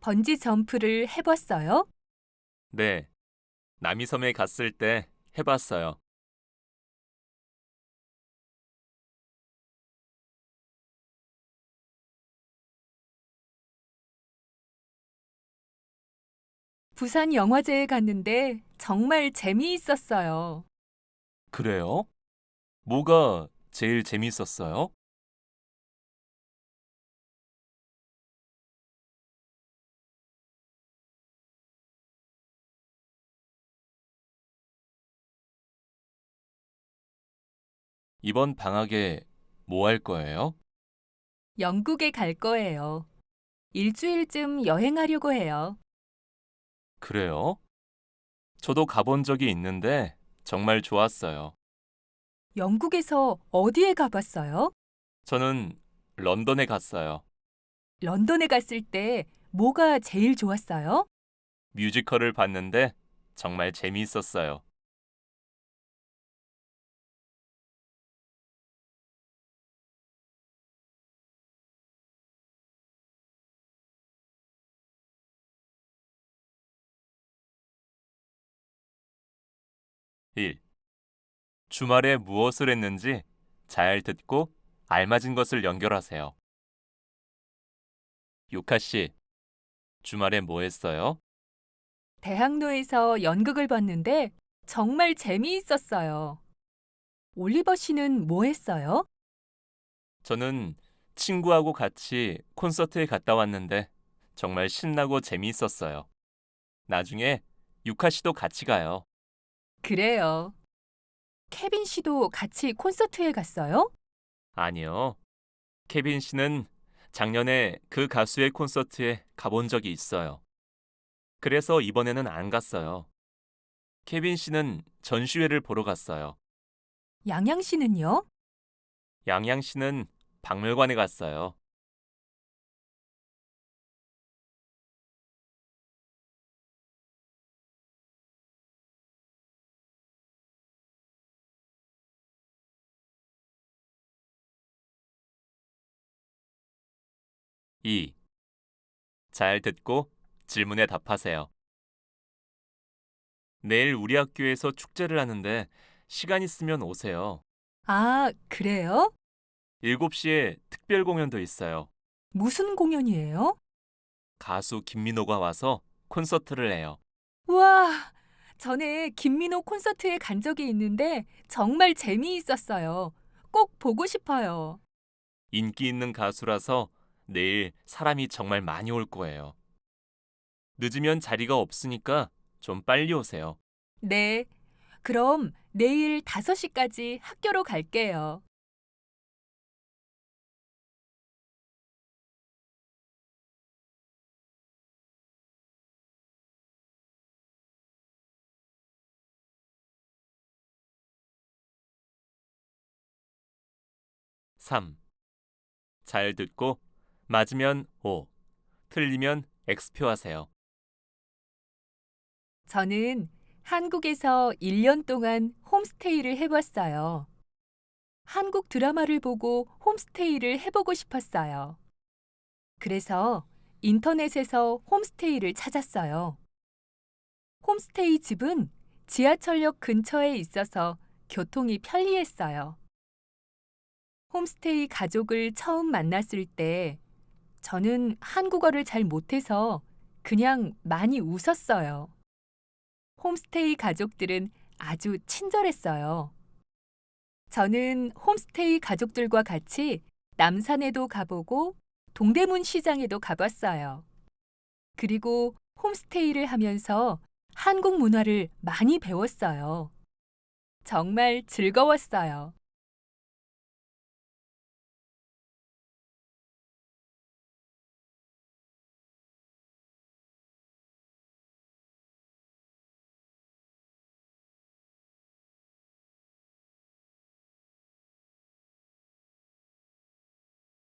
번지 점프를 해봤어요? 네. 남이섬에 갔을 때 해봤어요. 부산 영화제에 갔는데 정말 재미있었어요. 그래요? 뭐가 제일 재밌었어요? 이번 방학에 뭐 할 거예요? 영국에 갈 거예요. 일주일쯤 여행하려고 해요. 그래요? 저도 가본 적이 있는데 정말 좋았어요. 영국에서 어디에 가봤어요? 저는 런던에 갔어요. 런던에 갔을 때 뭐가 제일 좋았어요? 뮤지컬을 봤는데 정말 재미있었어요. 일. 주말에 무엇을 했는지 잘 듣고 알맞은 것을 연결하세요. 유카 씨, 주말에 뭐 했어요? 대학로에서 연극을 봤는데 정말 재미있었어요. 올리버 씨는 뭐 했어요? 저는 친구하고 같이 콘서트에 갔다 왔는데 정말 신나고 재미있었어요. 나중에 유카 씨도 같이 가요. 그래요. 케빈 씨도 같이 콘서트에 갔어요? 아니요. 케빈 씨는 작년에 그 가수의 콘서트에 가본 적이 있어요. 그래서 이번에는 안 갔어요. 케빈 씨는 전시회를 보러 갔어요. 양양 씨는요? 양양 씨는 박물관에 갔어요. 이. 잘 듣고 질문에 답하세요. 내일 우리 학교에서 축제를 하는데 시간 있으면 오세요. 아, 그래요? 7시에 특별 공연도 있어요. 무슨 공연이에요? 가수 김민호가 와서 콘서트를 해요. 우와, 전에 김민호 콘서트에 간 적이 있는데 정말 재미있었어요. 꼭 보고 싶어요. 인기 있는 가수라서 내일 사람이 정말 많이 올 거예요. 늦으면 자리가 없으니까 좀 빨리 오세요. 네. 그럼 내일 5시까지 학교로 갈게요. 삼. 잘 듣고 맞으면 O, 틀리면 X표 하세요. 저는 한국에서 1년 동안 홈스테이를 해봤어요. 한국 드라마를 보고 홈스테이를 해보고 싶었어요. 그래서 인터넷에서 홈스테이를 찾았어요. 홈스테이 집은 지하철역 근처에 있어서 교통이 편리했어요. 홈스테이 가족을 처음 만났을 때 저는 한국어를 잘 못해서 그냥 많이 웃었어요. 홈스테이 가족들은 아주 친절했어요. 저는 홈스테이 가족들과 같이 남산에도 가보고 동대문 시장에도 가봤어요. 그리고 홈스테이를 하면서 한국 문화를 많이 배웠어요. 정말 즐거웠어요.